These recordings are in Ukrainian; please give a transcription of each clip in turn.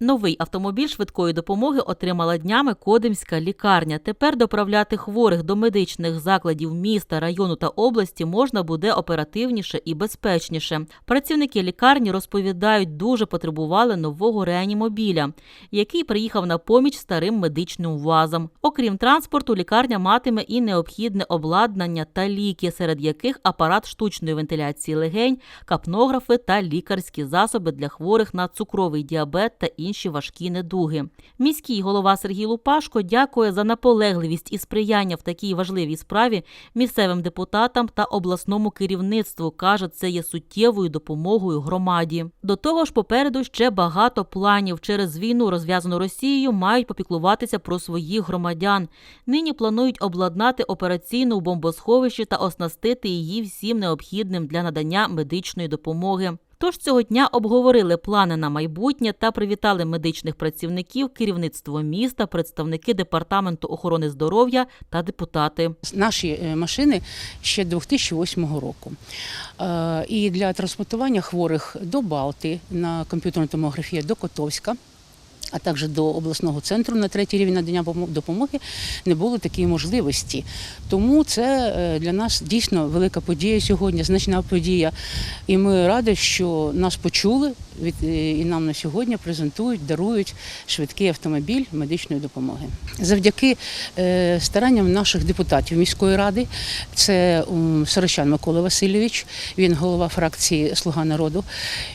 Новий автомобіль швидкої допомоги отримала днями Кодимська лікарня. Тепер доправляти хворих до медичних закладів міста, району та області можна буде оперативніше і безпечніше. Працівники лікарні розповідають, дуже потребували нового реанімобіля, який приїхав на поміч старим медичним вазам. Окрім транспорту, лікарня матиме і необхідне обладнання та ліки, серед яких апарат штучної вентиляції легень, капнографи та лікарські засоби для хворих на цукровий діабет та інші важкі недуги. Міський голова Сергій Лупашко дякує за наполегливість і сприяння в такій важливій справі місцевим депутатам та обласному керівництву. каже, це є суттєвою допомогою громаді. До того ж, попереду ще багато планів. Через війну, розв'язану Росією, мають попіклуватися про своїх громадян. Нині планують обладнати операційну в бомбосховищі та оснастити її всім необхідним для надання медичної допомоги. Тож цього дня обговорили плани на майбутнє та привітали медичних працівників, керівництво міста, представники департаменту охорони здоров'я та депутати. Наші е, машини ще 2008 року. Е, І для транспортування хворих до Балти на комп'ютерну томографію до Котовська. А також до обласного центру на третій рівень надання допомоги не було такої можливості. Тому це е, для нас дійсно велика подія сьогодні, значна подія. І ми раді, що нас почули і нам на сьогодні презентують, дарують швидкий автомобіль медичної допомоги. Завдяки е, старанням наших депутатів міської ради, це Сорочан Микола Васильович, він голова фракції Слуга народу,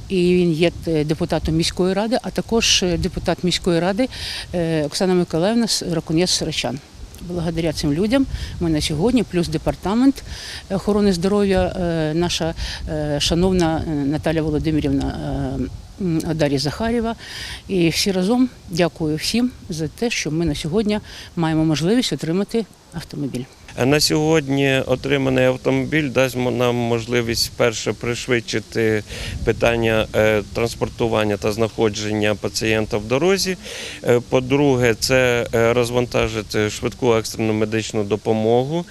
і він є е, депутатом міської ради, а також е, депутат міської ради е, Оксана Миколаївна Ракунець Сорочан. Благодаря цим людям ми на сьогодні, плюс департамент охорони здоров'я, е, наша е, шановна е, Наталя Володимирівна Дар'я Захарєва. І всі разом дякую всім за те, що ми на сьогодні маємо можливість отримати автомобіль. На сьогодні отриманий автомобіль дасть нам можливість перше пришвидшити питання е, транспортування та знаходження пацієнта в дорозі. Е, По-друге, це е, розвантажити швидку екстрену медичну допомогу,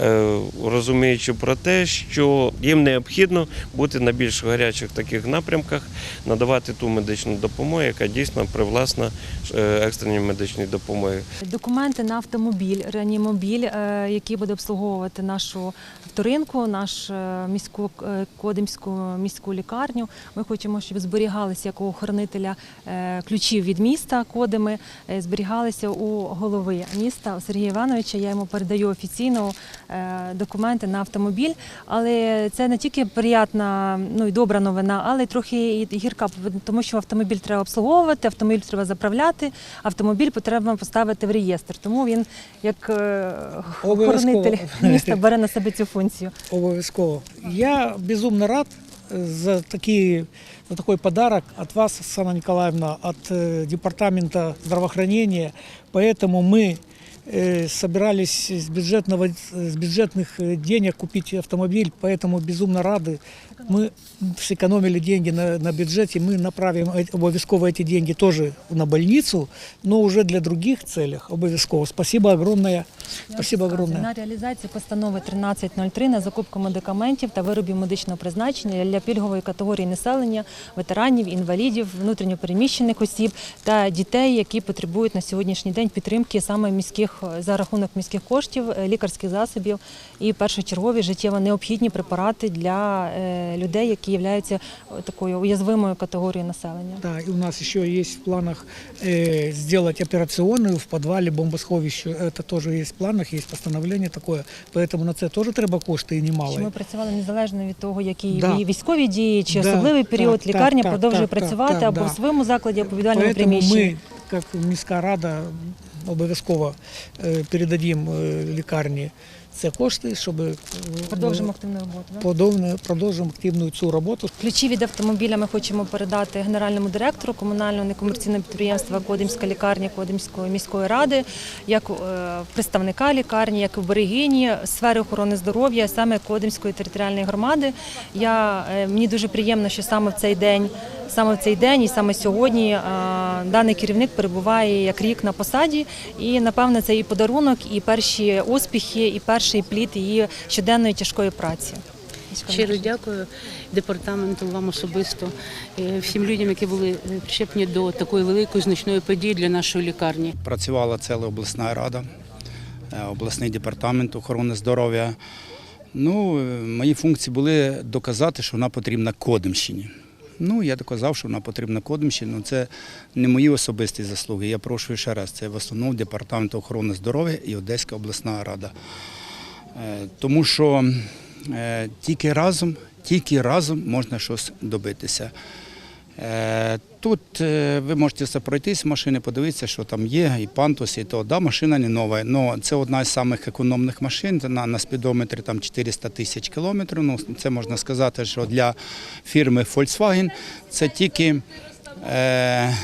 е, розуміючи про те, що їм необхідно бути на більш гарячих таких напрямках, надавати ту медичну допомогу, яка дійсно привласна е, екстреній медичній допомоги. Документи на автомобіль, реанімобіль, е, який буде обслуговувати нашу вторинку, нашу міську е, Кодимську міську лікарню. Ми хочемо, щоб зберігалися як у охоронителя е, ключів від міста Кодими, е, зберігалися у голови міста Сергія Івановича. Я йому передаю офіційно е, документи на автомобіль. Але це не тільки приятна, ну і добра новина, але й трохи і гірка, тому що автомобіль треба обслуговувати, автомобіль треба заправляти, автомобіль потрібно поставити в реєстр. Тому він, як е, Обов'язково. охоронитель міста, бере на себе цю функцію. Обов'язково. Я безумно рад э, за, такі, за такой подарок от вас, Оксана Николаевна, от э, Департамента здравоохранения. Поэтому мы э, собирались с, бюджетного, с бюджетных э, денег купить автомобиль, поэтому безумно рады. Мы сэкономили деньги на, на бюджете, мы направим э- обовязково эти деньги тоже на больницу, но уже для других целях обовязково. Спасибо огромное. Спасибо огромное. На реалізацію постанови 1303 на закупку медикаментів та виробів медичного призначення для пільгової категорії населення, ветеранів, інвалідів, внутрішньопереміщених осіб та дітей, які потребують на сьогоднішній день підтримки саме міських за рахунок міських коштів, е, лікарських засобів і першочергові життєво необхідні препарати для е, людей, які являються е, такою уязвимою категорією населення. Да, и у нас еще есть в планах э, сделать операционную в подвале бомбосховища. Это тоже есть в планах, есть постановление такое. Поэтому на це теж треба кошти і Що ми немало. працювали незалежно від того, які Да. військові дії чи Да, особливий період, так, лікарня так, продовжує так, так, працювати так, або да. в своєму закладі, або в віддальному Поэтому приміщенні. ми, як міська рада, обов'язково е, передадим е, лікарні це кошти, щоб е, Продовжимо активну роботу. да? продовжимо, активну цю роботу. Ключі від автомобіля ми хочемо передати генеральному директору комунального некомерційного підприємства Кодимська лікарня Кодимської міської ради, як е, представника лікарні, як і берегині сфери охорони здоров'я, саме Кодимської територіальної громади. Я е, мені дуже приємно, що саме в цей день, саме в цей день і саме сьогодні е, даний керівник перебуває як рік на посаді. І напевно це і подарунок, і перші успіхи, і перший плід її щоденної тяжкої праці. Щиро дякую департаменту, вам особисто, е, всім людям, які були е, причепні до такої великої значної події для нашої лікарні. Працювала ціла обласна рада, обласний департамент охорони здоров'я. Ну, мої функції були доказати, що вона потрібна Кодимщині. Ну, я доказав, що вона потрібна Кодимщині. Ну, Це не мої особисті заслуги. Я прошу ще раз. Це в основному департамент охорони здоров'я і Одеська обласна рада. Е, Тому що е, тільки разом, тільки разом можна щось добитися. Е, Тут е, ви можете все пройтись, машини, подивитися, що там є, і пантус, і то. Да, машина не нова, але це одна з самих економних машин. На, на спідометрі там 400 тисяч кілометрів. Ну, це можна сказати, що для фірми Volkswagen це тільки, е,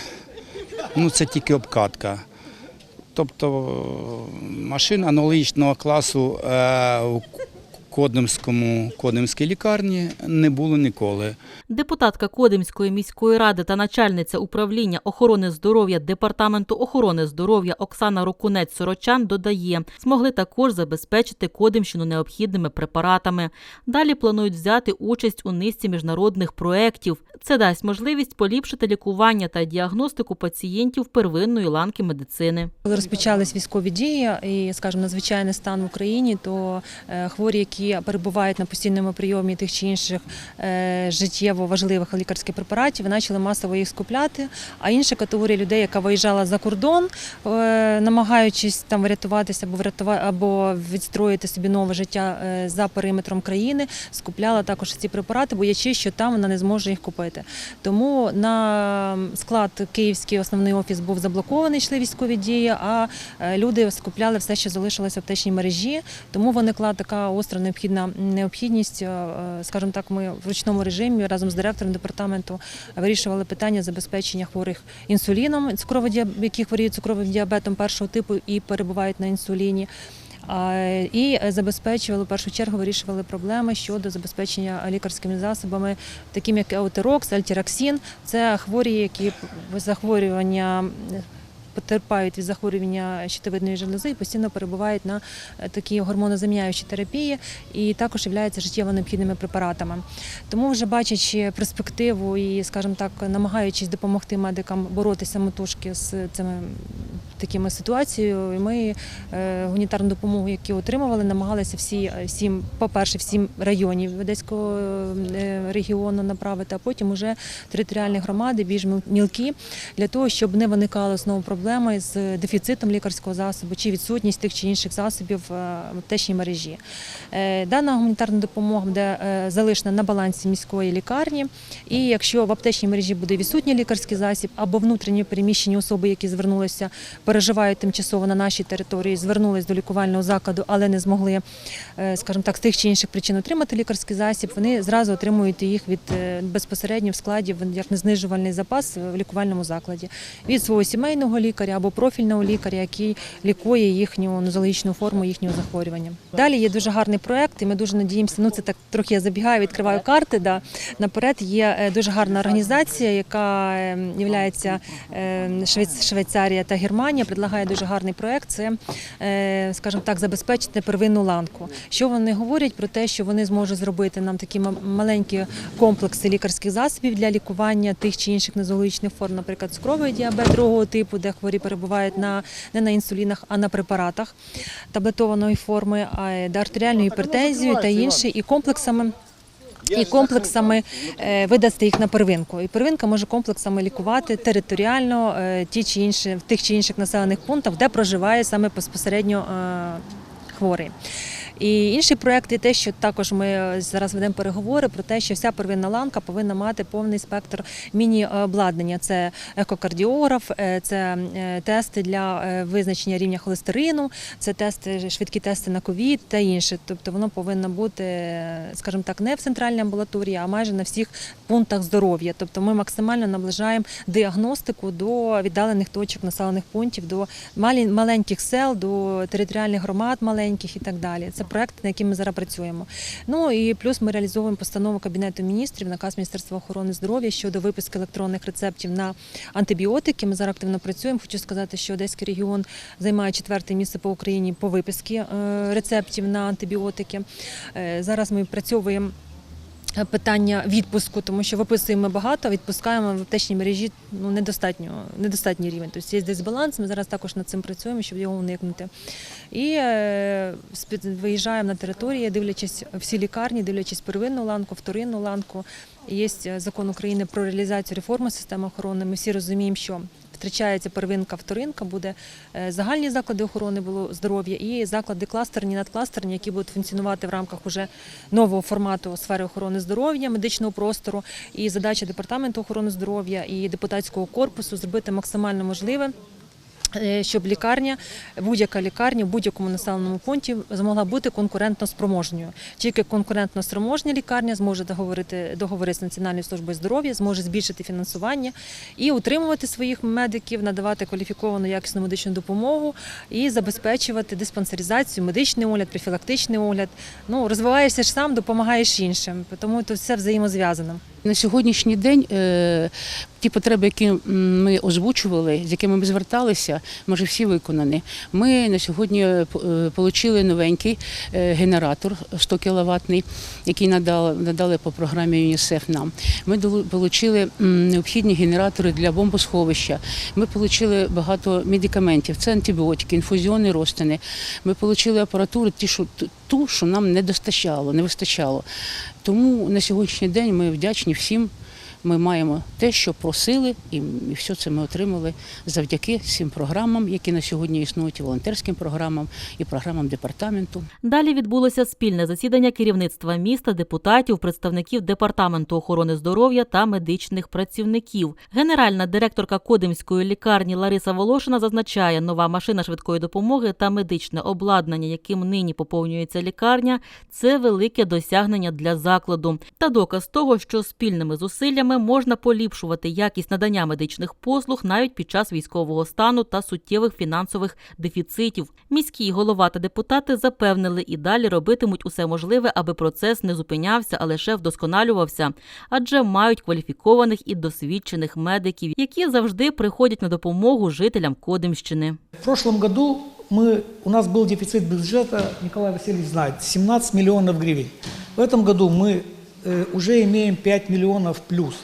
ну, це тільки обкатка. Тобто машин аналогічного класу е, Кодимському, Кодимській лікарні не було ніколи. Депутатка Кодимської міської ради та начальниця управління охорони здоров'я Департаменту охорони здоров'я Оксана Рокунець Сорочан додає, змогли також забезпечити Кодимщину необхідними препаратами. Далі планують взяти участь у низці міжнародних проєктів. Це дасть можливість поліпшити лікування та діагностику пацієнтів первинної ланки медицини. Коли розпочались військові дії і, скажімо, надзвичайний стан в Україні, то е, хворі, які перебувають на постійному прийомі тих чи інших е, життєво важливих лікарських препаратів, почали масово їх скупляти. А інша категорія людей, яка виїжджала за кордон, е, намагаючись там врятуватися або врятувати або відстроїти собі нове життя е, за периметром країни, скупляла також ці препарати, боячись, що там вона не зможе їх купити. Тому на склад Київський основний офіс був заблокований, йшли військові дії, а люди скупляли все, що залишилося в аптечній мережі. Тому виникла така остра необхідна необхідність. е, Скажімо так, ми в ручному режимі разом з директором департаменту вирішували питання забезпечення хворих інсуліном, які хворіють цукровим діабетом першого типу і перебувають на інсуліні. І забезпечували в першу чергу вирішували проблеми щодо забезпечення лікарськими засобами, такими як еутерокс, альтіраксін. Це хворі, які захворювання. Потерпають від захворювання щитовидної желези і постійно перебувають на е, такій гормонозаміняючій терапії і також являються життєво необхідними препаратами. Тому вже бачачи перспективу і, скажімо так, намагаючись допомогти медикам боротися самотужки з цими такими ситуацією, ми е, гуманітарну допомогу, яку отримували, намагалися всі е, всім, по-перше, всім районів Одеського регіону направити, а потім уже територіальні громади більш міл- мілкі для того, щоб не виникало знову проблеми з дефіцитом лікарського засобу чи відсутність тих чи інших засобів е, в аптечній мережі. Е, Дана гуманітарна допомога буде е, залишена на балансі міської лікарні. І якщо в аптечній мережі буде відсутній лікарський засіб або внутрішньо переміщені особи, які звернулися, переживають тимчасово на нашій території, звернулись до лікувального закладу, але не змогли, е, скажімо так, з тих чи інших причин отримати лікарський засіб, вони зразу отримують їх від е, безпосередньо в складі як незнижувальний запас в лікувальному закладі від свого сімейного лікаря або профільного лікаря, який лікує їхню нозологічну форму їхнього захворювання. Далі є дуже гарний проект, і ми дуже надіємося. Ну це так трохи я забігаю, відкриваю карти. Да. Наперед є е, дуже гарна організація, яка є Швейцарія та Германія. Предлагає дуже гарний проект. Це, е, скажімо так, забезпечити первинну ланку. Що вони говорять про те, що вони зможуть зробити нам такі ма- маленькі комплекси лікарських засобів для лікування тих чи інших нозологічних форм, наприклад, цукровий діабет другого типу, де хворі перебувають на не на інсулінах, а на препаратах таблетованої форми, а й до артеріальної гіпертензії та інші, і комплексами. І комплексами е, видасти їх на первинку. І первинка може комплексами лікувати територіально е, ті чи інші в тих чи інших населених пунктах, де проживає саме безпосередньо е, хворий. І інший проект є те, що також ми е, зараз ведемо переговори про те, що вся первинна ланка повинна мати повний спектр міні-обладнання. Це екокардіограф, е, це е, тести для визначення рівня холестерину, це тести, швидкі тести на ковід та інше. Тобто воно повинно бути, скажімо так, не в центральній амбулаторії, а майже на всіх пунктах здоров'я. Тобто ми максимально наближаємо діагностику до віддалених точок населених пунктів, до маленьких сел, до територіальних громад маленьких і так далі. Це проект, на який ми зараз працюємо. Ну і плюс ми реалізовуємо постанову Кабінету міністрів, наказ Міністерства охорони здоров'я щодо виписки електронних рецептів на антибіотики. Ми зараз активно працюємо. Хочу сказати, що Одеський регіон займає четверте місце по Україні по виписці е, рецептів на антибіотики. Е, Зараз ми працюємо питання відпуску, тому що виписуємо багато, відпускаємо в аптечній мережі ну, недостатньо, недостатній рівень. Тобто є дисбаланс, ми зараз також над цим працюємо, щоб його уникнути. І е, виїжджаємо на території, дивлячись всі лікарні, дивлячись первинну ланку, вторинну ланку. Є е, закон України про реалізацію реформи системи охорони. Ми всі розуміємо, що втрачається первинка, вторинка, буде е, загальні заклади охорони здоров'я і заклади кластерні, надкластерні, які будуть функціонувати в рамках уже нового формату сфери охорони здоров'я, медичного простору. І задача департаменту охорони здоров'я і депутатського корпусу зробити максимально можливе. Е, Щоб лікарня, будь-яка лікарня в будь-якому населеному пункті змогла бути конкурентно спроможною. Тільки конкурентно спроможня лікарня зможе договорити договори з Національною службою здоров'я, зможе збільшити фінансування і утримувати своїх медиків, надавати кваліфіковану якісну медичну допомогу і забезпечувати диспансеризацію, медичний огляд, профілактичний огляд. Ну розвиваєшся ж сам, допомагаєш іншим, тому це все взаємозв'язано. На сьогоднішній день е, ті потреби, які ми озвучували, з якими ми зверталися, може всі виконані. Ми на сьогодні е, е, отримали новенький генератор 100 кВт, який надали, надали по програмі ЮНІСЕФ нам. Ми отримали необхідні генератори для бомбосховища. Ми отримали багато медикаментів. Це антибіотики, інфузіонні розтини. Ми отримали апаратуру, ті, що, ту, що нам не достачало, не вистачало. Тому на сьогоднішній день ми вдячні всім. Ми маємо те, що просили, і все це ми отримали завдяки цим програмам, які на сьогодні існують, і волонтерським програмам, і програмам департаменту. Далі відбулося спільне засідання керівництва міста, депутатів, представників департаменту охорони здоров'я та медичних працівників. Генеральна директорка Кодимської лікарні Лариса Волошина зазначає, нова машина швидкої допомоги та медичне обладнання, яким нині поповнюється лікарня, це велике досягнення для закладу та доказ того, що спільними зусиллями можна поліпшувати якість надання медичних послуг навіть під час військового стану та суттєвих фінансових дефіцитів. Міський голова та депутати запевнили і далі робитимуть усе можливе, аби процес не зупинявся, а лише вдосконалювався, адже мають кваліфікованих і досвідчених медиків, які завжди приходять на допомогу жителям Кодимщини. В прошлом году мы, у нас был дефицит бюджета, Николай Васильевич знает, 17 миллионов гривен. В этом году мы э, уже имеем 5 миллионов плюс.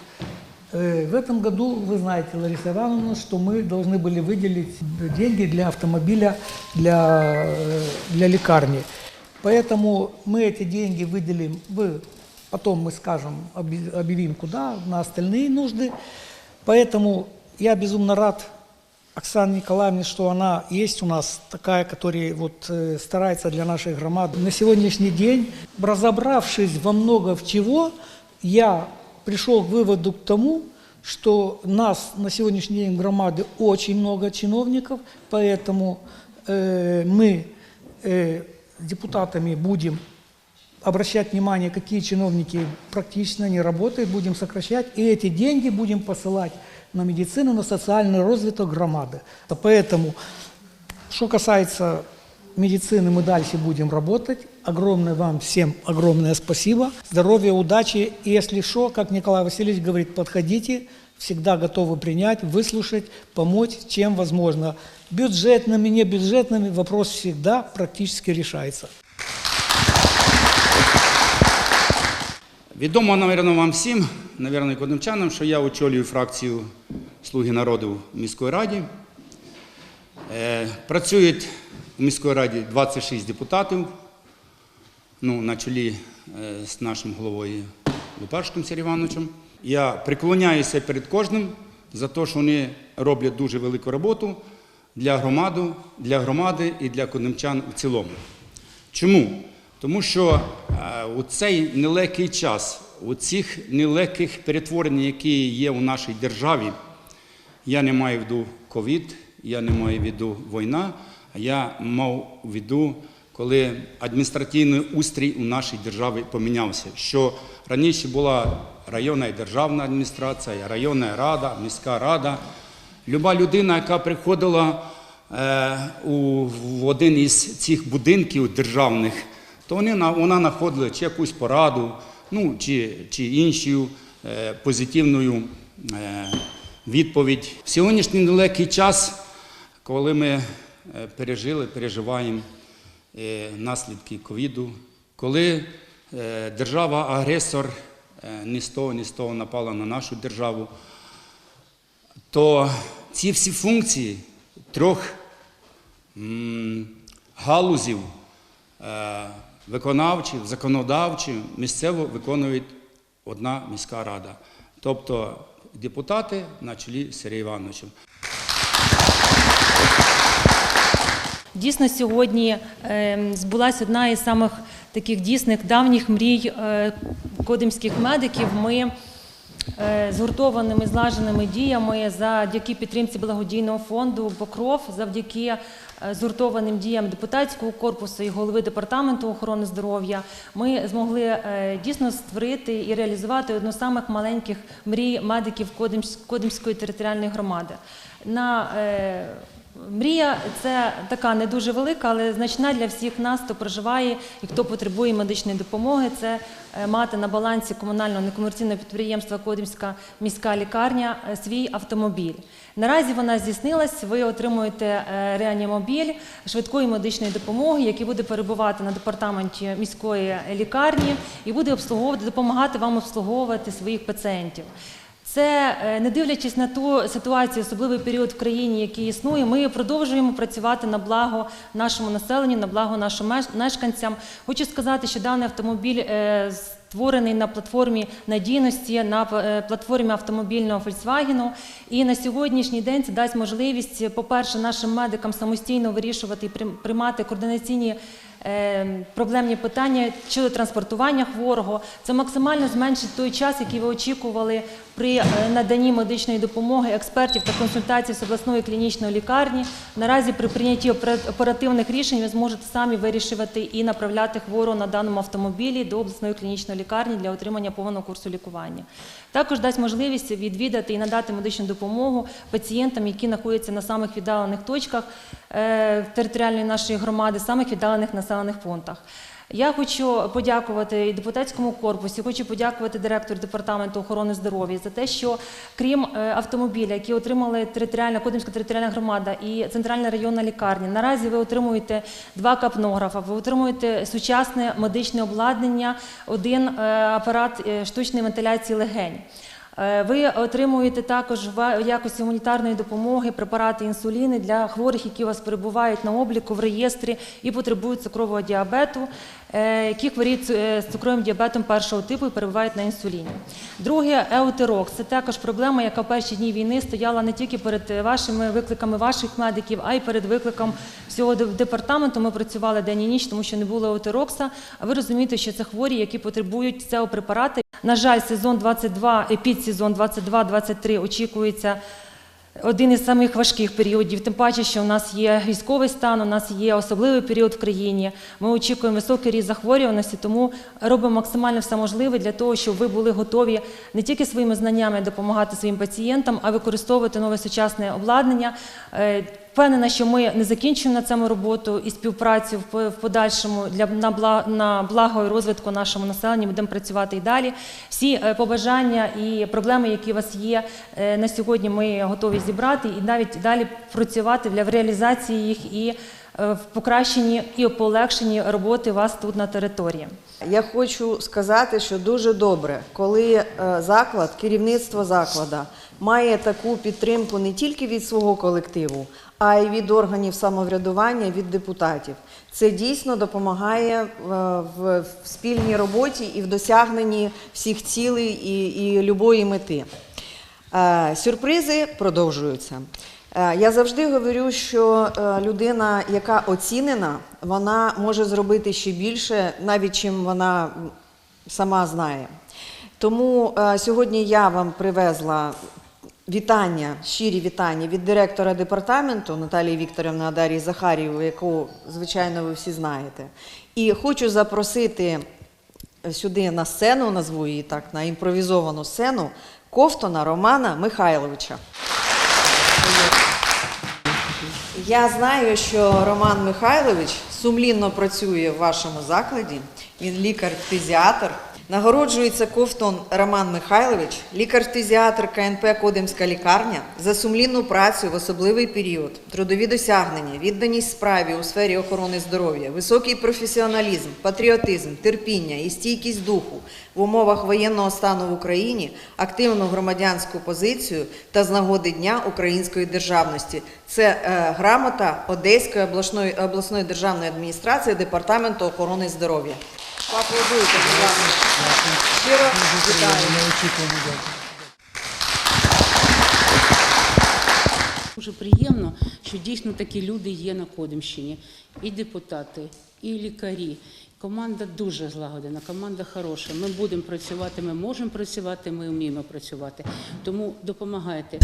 Э, в этом году, вы знаете, Лариса Ивановна, что мы должны были выделить деньги для автомобиля, для, э, для лекарни. Поэтому мы эти деньги выделим, вы, потом мы скажем, объ- объявим куда, на остальные нужды. Поэтому я безумно рад Оксане Николаевне, что она есть у нас такая, которая вот э, старается для нашей громады. На сегодняшний день, разобравшись во много в чего, я пришел к выводу к тому, что нас на сегодняшний день в громаде очень много чиновников, поэтому э, мы э, депутатами будем обращать внимание, какие чиновники практично не работают, будем сокращать, и эти деньги будем посылать на медицину, на социальный развиток громады. Поэтому, что касается медицины, мы дальше будем работать. Огромное вам всем огромное спасибо. Здоровья, удачи. И если что, как Николай Васильевич говорит, подходите, всегда готовы принять, выслушать, помочь, чем возможно. Бюджетными, не бюджетными вопрос всегда практически решается. Відомо, напевно, вам всім, і кодимчанам, що я очолюю фракцію Слуги народу в міської раді. Е, Працюють у міської раді 26 депутатів, ну, на чолі е, з нашим головою Лупашком Івановичем. Я приклоняюся перед кожним за те, що вони роблять дуже велику роботу для громади, для громади і для кодимчан в цілому. Чому? Тому що е, у цей нелегкий час, у цих нелегких перетворень, які є у нашій державі, я не маю в виду ковід, я не маю в виду війна, а я мав в виду, коли адміністративний устрій у нашій державі помінявся. Що раніше була районна і державна адміністрація, районна рада, міська рада. Люба людина, яка приходила е, в один із цих будинків державних, то вони, вона знаходила чи якусь пораду, ну, чи, чи іншу е, позитивну е, відповідь. В сьогоднішній нелегкий час, коли ми е, пережили, переживаємо е, наслідки ковіду, коли е, держава-агресор е, ні з того, ні з того напала на нашу державу, то ці всі функції трьох м, галузів е, виконавчів, законодавчі місцево виконують одна міська рада. Тобто депутати на чолі з Сергієм Івановичем. Дійсно, сьогодні е, збулася одна із самих таких дійсних давніх мрій е, кодимських медиків. Ми згуртованими злаженими діями завдяки підтримці благодійного фонду Покров, завдяки е, згуртованим діям депутатського корпусу і голови департаменту охорони здоров'я, ми змогли е, дійсно створити і реалізувати одну з самих маленьких мрій медиків Кодимсь- Кодимської територіальної громади. На е, Мрія це така не дуже велика, але значна для всіх нас, хто проживає і хто потребує медичної допомоги. Це е, мати на балансі комунального некомерційного підприємства Кодимська міська лікарня е, свій автомобіль. Наразі вона здійснилась. Ви отримуєте е, реанімобіль швидкої медичної допомоги, який буде перебувати на департаменті міської лікарні і буде обслуговувати, допомагати вам обслуговувати своїх пацієнтів. Це е, не дивлячись на ту ситуацію, особливий період в країні, який існує, ми продовжуємо працювати на благо нашому населенню, на благо нашим меш- мешканцям. Хочу сказати, що даний автомобіль е, створений на платформі надійності, на е, платформі автомобільного Volkswagen. І на сьогоднішній день це дасть можливість, по-перше, нашим медикам самостійно вирішувати і приймати координаційні проблемні питання щодо транспортування хворого. Це максимально зменшить той час, який ви очікували при е, наданні медичної допомоги експертів та консультацій з обласної клінічної лікарні. Наразі при прийнятті оперативних рішень ви зможете самі вирішувати і направляти хворого на даному автомобілі до обласної клінічної лікарні для отримання повного курсу лікування. Також дасть можливість відвідати і надати медичну допомогу пацієнтам, які знаходяться на самих віддалених точках е, територіальної нашої громади, самих віддалених населених пунктах. Я хочу подякувати і депутатському корпусі, хочу подякувати директору департаменту охорони здоров'я за те, що крім е, автомобіля, які отримали територіальна Кодимська територіальна громада і центральна районна лікарня, наразі ви отримуєте два капнографа, ви отримуєте сучасне медичне обладнання, один е, апарат е, штучної вентиляції легень. Е, Ви отримуєте також в якості гуманітарної допомоги препарати інсуліни для хворих, які у вас перебувають на обліку в реєстрі і потребують цукрового діабету, які хворіють е, з цукровим діабетом першого типу і перебувають на інсуліні. Друге еутерок це також проблема, яка в перші дні війни стояла не тільки перед е, вашими викликами ваших медиків, а й перед викликом всього де- департаменту. Ми працювали день і ніч, тому що не було еутерокса. А ви розумієте, що це хворі, які потребують цього препарати. На жаль, сезон 22, е, підсезон 22-23 очікується один із самих важких періодів, тим паче, що у нас є військовий стан, у нас є особливий період в країні. Ми очікуємо високий ріст захворюваності, тому робимо максимально все можливе для того, щоб ви були готові не тільки своїми знаннями допомагати своїм пацієнтам, а використовувати нове сучасне обладнання. Впевнена, що ми не закінчуємо на цьому роботу і співпрацю в по- в подальшому для на благо, і розвитку нашому населенню. Будемо працювати і далі. Всі е, побажання і проблеми, які у вас є е, на сьогодні, ми готові зібрати і навіть далі працювати для реалізації їх і в покращенні і полегшенні роботи вас тут на території. Я хочу сказати, що дуже добре, коли е, заклад, керівництво закладу має таку підтримку не тільки від свого колективу, а й від органів самоврядування, від депутатів. Це дійсно допомагає е, в спільній роботі і в досягненні всіх цілей і, і любої мети. Е, Сюрпризи продовжуються. Е, Я завжди говорю, що е, людина, яка оцінена, вона може зробити ще більше, навіть чим вона сама знає. Тому е, сьогодні я вам привезла вітання, щирі вітання від директора департаменту Наталії Вікторівни Адарії Захарєвої, яку, звичайно, ви всі знаєте. І хочу запросити сюди на сцену, назву її так, на імпровізовану сцену, Ковтона Романа Михайловича. Я знаю, що Роман Михайлович сумлінно працює в вашому закладі. Він лікар-фтизіатр. Нагороджується Ковтон Роман Михайлович, лікар-фтизіатр КНП Кодимська лікарня за сумлінну працю в особливий період, трудові досягнення, відданість справі у сфері охорони здоров'я, високий професіоналізм, патріотизм, терпіння і стійкість духу в умовах воєнного стану в Україні, активну громадянську позицію та з нагоди Дня української державності. Це е, грамота Одеської обласної, обласної державної адміністрації Департаменту охорони здоров'я. Дуже приємно, що дійсно такі люди є на Кодимщині. І депутати, і лікарі. Команда дуже злагоджена, команда хороша. Ми будемо працювати, ми можемо працювати, ми вміємо працювати. Тому допомагайте.